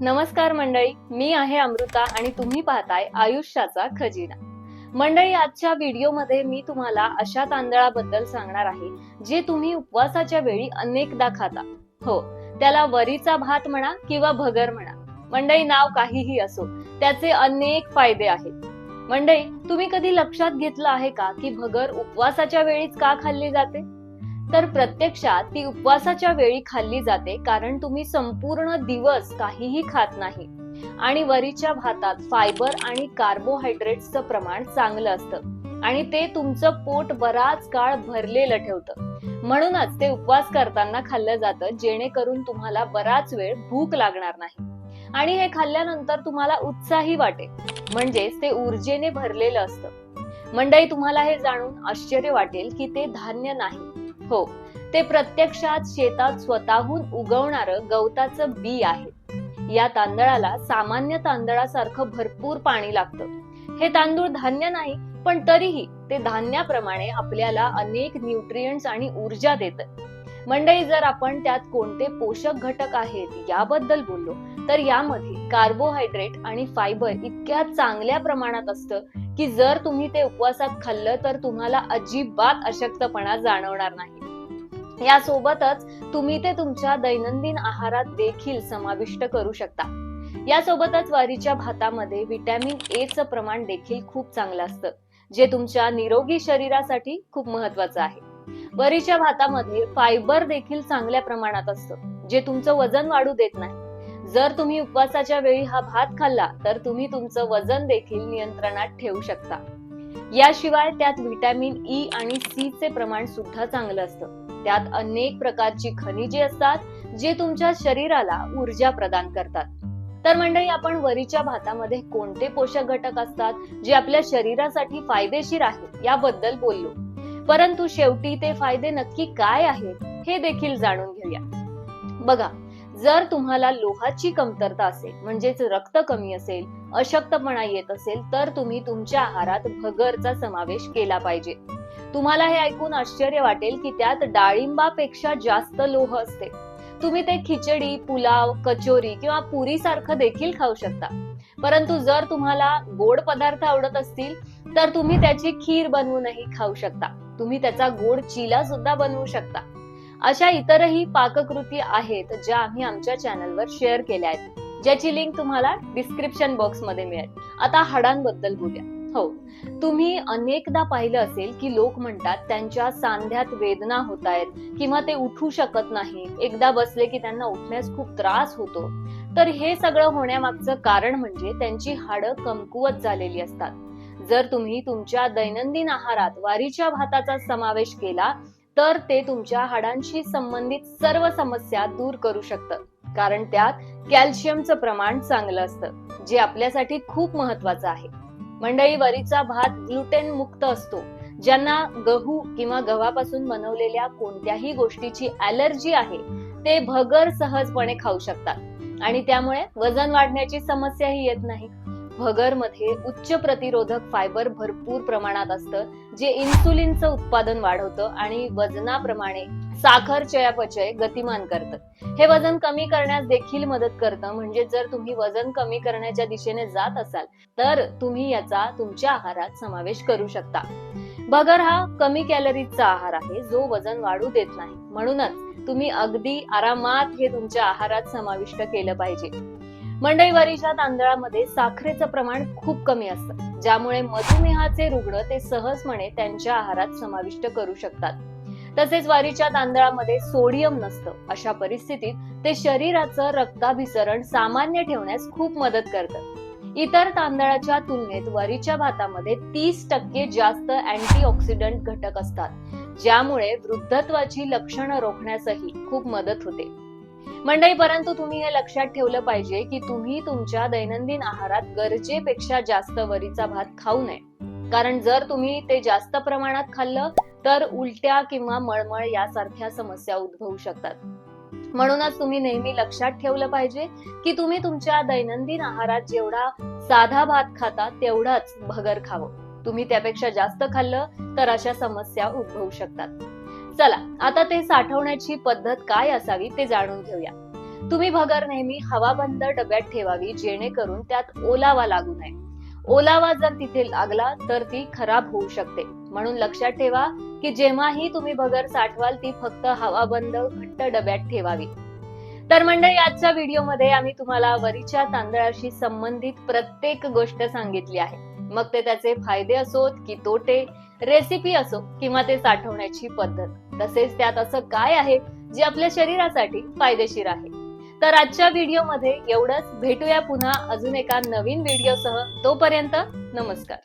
नमस्कार मंडळी मी आहे अमृता आणि तुम्ही पाहताय आयुष्याचा खजिना. मंडळी आजच्या व्हिडिओमध्ये मी तुम्हाला अशा तांदळाबद्दल सांगणार आहे जे तुम्ही उपवासाच्या वेळी अनेकदा खाता. हो त्याला वरीचा भात म्हणा किंवा भगर म्हणा. मंडळी नाव काहीही असो त्याचे अनेक फायदे आहेत. मंडळी तुम्ही कधी लक्षात घेतलं आहे का की भगर उपवासाच्या वेळीच का खाल्ली जाते? तर प्रत्यक्षात ती उपवासाच्या वेळी खाल्ली जाते कारण तुम्ही संपूर्ण दिवस काहीही खात नाही. आणि वरीच्या भातात फायबर आणि कार्बोहायड्रेट्सचं प्रमाण चांगलं असतं. आणि ते तुमचं पोट बराच काळ भरलेलं ठेवतं. म्हणूनच ते उपवास करताना खाल्लं जातं जेणेकरून तुम्हाला बराच वेळ भूक लागणार नाही. आणि हे खाल्ल्यानंतर तुम्हाला उत्साही वाटेल म्हणजेच ते ऊर्जेने भरलेलं असतं. मंडई तुम्हाला हे जाणून आश्चर्य वाटेल की ते धान्य नाही हो ते प्रत्यक्षात शेतात स्वतःहून उगवणारं गवताचं बी आहे. या तांदळाला सामान्य तांदळासारखं भरपूर पाणी लागतं. हे तांदूळ धान्य नाही पण तरीही ते धान्याप्रमाणे आपल्याला अनेक न्यूट्रियंट्स आणि ऊर्जा देतं. मंडळी जर आपण त्यात कोणते पोषक घटक आहेत याबद्दल बोललो तर यामध्ये कार्बोहायड्रेट आणि फायबर इतक्या चांगल्या प्रमाणात असतं की जर तुम्ही ते उपवासात खाल्लं तर तुम्हाला अजिबात अशक्तपणा जाणवणार नाही. यासोबतच तुम्ही ते तुमच्या दैनंदिन आहारात देखील समाविष्ट करू शकता. यासोबतच वारीच्या भातामध्ये व्हिटॅमिन ए चं प्रमाण देखील खूप चांगलं असतं जे तुमच्या निरोगी शरीरासाठी खूप महत्वाचं आहे. वरीच्या भातामध्ये फायबर देखील चांगल्या प्रमाणात असतं जे तुमचं वजन वाढू देत नाही. जर तुम्ही उपवासाच्या वेळी हा भात खाल्ला तर तुम्ही तुमचं वजन देखील नियंत्रणात ठेवू शकता. याशिवाय त्यात व्हिटॅमिन ई आणि सी चे प्रमाण सुद्धा चांगलं असतं. त्यात अनेक प्रकारची खनिजे असतात जे तुमच्या शरीराला ऊर्जा प्रदान करतात. तर मंडळी आपण वरीच्या भातामध्ये कोणते पोषक घटक असतात जे आपल्या शरीरासाठी फायदेशीर आहेत याबद्दल बोललो. परंतु शेवटी ते फायदे नक्की काय आहेत हे देखील जाणून घेऊया. बघा जर तुम्हाला लोहाची कमतरता असेल म्हणजेच रक्त कमी असेल अशक्तपणा येत असेल तर तुम्ही तुमच्या आहारात भगरचा समावेश केला पाहिजे. तुम्हाला हे ऐकून आश्चर्य वाटेल की त्यात डाळिंबापेक्षा जास्त लोह असते. तुम्ही ते खिचडी पुलाव कचोरी किंवा पुरी सारखं देखील खाऊ शकता. परंतु जर तुम्हाला गोड पदार्थ आवडत असतील तर तुम्ही त्याची खीर बनवूनही खाऊ शकता. तुम्ही त्याचा गोड चिला सुद्धा बनवू शकता. अशा इतरही पाककृती आहेत ज्या आम्ही आमच्या चॅनलवर शेअर केल्या आहेत. ज्याची लिंक तुम्हाला डिस्क्रिप्शन बॉक्समध्ये मिळेल. आता हाडांबद्दल बोलूया. हो तुम्ही अनेकदा पाहिलं असेल की लोक म्हणतात त्यांच्या सांध्यात वेदना होत आहेत किंवा ते उठू शकत नाही एकदा बसले की त्यांना उठण्यास खूप त्रास होतो. तर हे सगळं होण्यामागचं कारण म्हणजे त्यांची हाडं कमकुवत झालेली असतात. जर तुम्ही तुमच्या दैनंदिन आहारात वारीच्या भाताचा समावेश केला तर ते तुमच्या हाडांशी संबंधित सर्व समस्या दूर करू शकतं. कारण त्यात कॅल्शियमचं प्रमाण चांगलं असतं जे आपल्यासाठी खूप महत्वाचं आहे. मंडळी वरीचा भात ग्लुटेन मुक्त असतो. ज्यांना गहू किंवा गव्हापासून बनवलेल्या कोणत्याही गोष्टीची अलर्जी आहे ते भगर सहजपणे खाऊ शकतात. आणि त्यामुळे वजन वाढण्याची समस्याही येत नाही. भगरमध्ये उच्च प्रतिरोधक फायबर भरपूर प्रमाणात असतं जे इन्सुलिनचं उत्पादन वाढवतं आणि वजनाप्रमाणे साखर चयापचय गतिमान करतं. हे वजन कमी करण्यास देखील मदत करतं म्हणजे जर तुम्ही वजन कमी करण्याच्या दिशेने जात असाल तर तुम्ही याचा तुमच्या आहारात समावेश करू शकता. भगर हा कमी कॅलरीजचा आहार आहे जो वजन वाढू देत नाही. म्हणूनच तुम्ही अगदी आरामात हे तुमच्या आहारात समाविष्ट केलं पाहिजे. मंडईवारीच्या तांदळामध्ये साखरेचं प्रमाण खूप कमी असतं ज्यामुळे मधुमेहाचे रुग्ण ते सहजपणे त्यांच्या आहारात समाविष्ट करू शकतात. तसेच वारीच्या तांदळामध्ये सोडियम नसतं अशा परिस्थितीत ते शरीराचं रक्ताभिसरण सामान्य ठेवण्यास खूप मदत करतं. इतर तांदळाच्या तुलनेत वरीच्या भातामध्ये तीस टक्के जास्त अँटीऑक्सिडंट घटक असतात ज्यामुळे वृद्धत्वाची लक्षणं रोखण्यासही खूप मदत होते. मंडळी परंतु तुम्ही हे लक्षात ठेवलं पाहिजे की तुम्ही तुमच्या दैनंदिन आहारात गरजेपेक्षा जास्त वरीचा भात खाऊ नये. कारण जर तुम्ही ते जास्त प्रमाणात खाल्लं तर उलट्या किंवा मळमळ यासारख्या समस्या उद्भवू शकतात. म्हणूनच तुम्ही नेहमी लक्षात ठेवलं पाहिजे की तुम्ही तुमच्या दैनंदिन आहारात जेवढा साधा भात खाता तेवढाच भगर खावं. तुम्ही त्यापेक्षा जास्त खाल्लं तर अशा समस्या उद्भवू शकतात. चला आता ते साठवण्याची पद्धत काय असावी ते जाणून घेऊया. तुम्ही भगर नेहमी हवाबंद डब्यात ठेवावी जेणेकरून त्यात ओलावा लागू नये. ओलावा जर तिथे लागला तर ती खराब होऊ शकते. म्हणून लक्षात ठेवा की जेव्हाही तुम्ही भगर साठवाल ती फक्त हवाबंद घट्ट डब्यात ठेवावी. तर मंडळी आजच्या व्हिडिओमध्ये आम्ही तुम्हाला वरीच्या तांदळाशी संबंधित प्रत्येक गोष्ट सांगितली आहे. मग ते त्याचे फायदे असोत की तोटे रेसिपी असो किंवा ते साठवण्याची पद्धत. तसेच त्यात असं काय आहे जे आपल्या शरीरासाठी फायदेशीर आहे? तर आजच्या व्हिडिओमध्ये एवढंच. भेटूया पुन्हा अजून एका नवीन व्हिडिओसह तोपर्यंत नमस्कार.